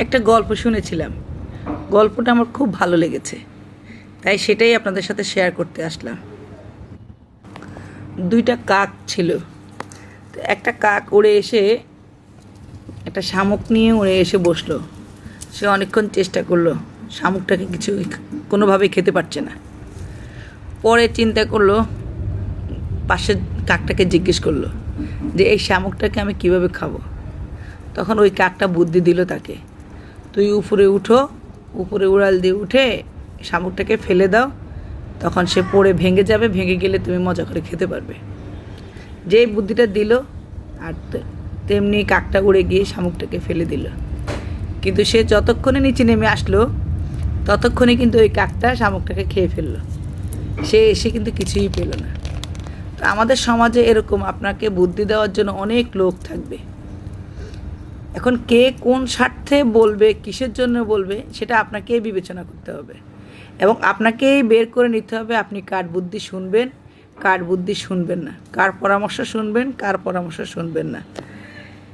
একটা গল্প শুনেছিলাম। গল্পটা আমার খুব ভালো লেগেছে। তাই সেটাই আপনাদের সাথে শেয়ার করতে আসলাম। দুইটা কাক ছিল। একটা কাক উড়ে এসে, একটা শামুক নিয়ে উড়ে এসে বসল। সে অনেকক্ষণ চেষ্টা করল। শামুকটাকে কিছু কোনোভাবে খেতে পারছে না। পরে চিন্তা করল, পাশের কাকটাকে জিজ্ঞেস করল যে, এই শামুকটাকে আমি কীভাবে খাব? তখন ওই কাকটা বুদ্ধি দিল তাকে। তুই উপরে উঠো, উপরে উড়াল দিয়ে উঠে শামুকটাকে ফেলে দাও। তখন সে পড়ে ভেঙে যাবে, ভেঙে গেলে তুমি মজা করে খেতে পারবে। যেই বুদ্ধিটা দিল, আর তেমনি কাকটা উড়ে গিয়ে শামুকটাকে ফেলে দিল। কিন্তু সে যতক্ষণে নিচে নেমে আসলো, ততক্ষণে কিন্তু ওই কাকটা শামুকটাকে খেয়ে ফেলল। সে এসে কিন্তু কিছুই পেল না। তো আমাদের সমাজে এরকম আপনাকে বুদ্ধি দেওয়ার জন্য অনেক লোক থাকবে। এখন কে কোন স্বার্থে বলবে, কিসের জন্য বলবে, সেটা আপনাকেই বিবেচনা করতে হবে। এবং আপনাকেই বের করে নিতে হবে আপনি কার বুদ্ধি শুনবেন, কার বুদ্ধি শুনবেন না। কার পরামর্শ শুনবেন, কার পরামর্শ শুনবেন না।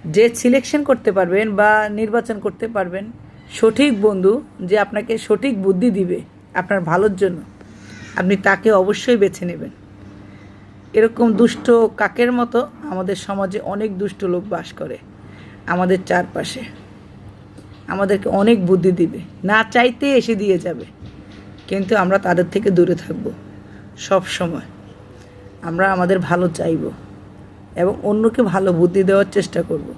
যে সিলেকশন করতে পারবেন বা নির্বাচন করতে পারবেন, সঠিক বন্ধু যে আপনাকে সঠিক বুদ্ধি দিবে আপনার ভালোর জন্য, আপনি তাকে অবশ্যই বেছে নেবেন। এরকম দুষ্ট কাকের মতো আমাদের সমাজে অনেক দুষ্ট লোক বাস করে। আমাদের চারপাশে। আমাদেরকে অনেক বুদ্ধি দিবে। না চাইতে এসে দিয়ে যাবে। কিন্তু আমরা তাদের থেকে দূরে থাকব। সব সময়। আমরা আমাদের ভালো চাইব। এবং অন্যকে ভালো বুদ্ধি দেওয়ার চেষ্টা করব।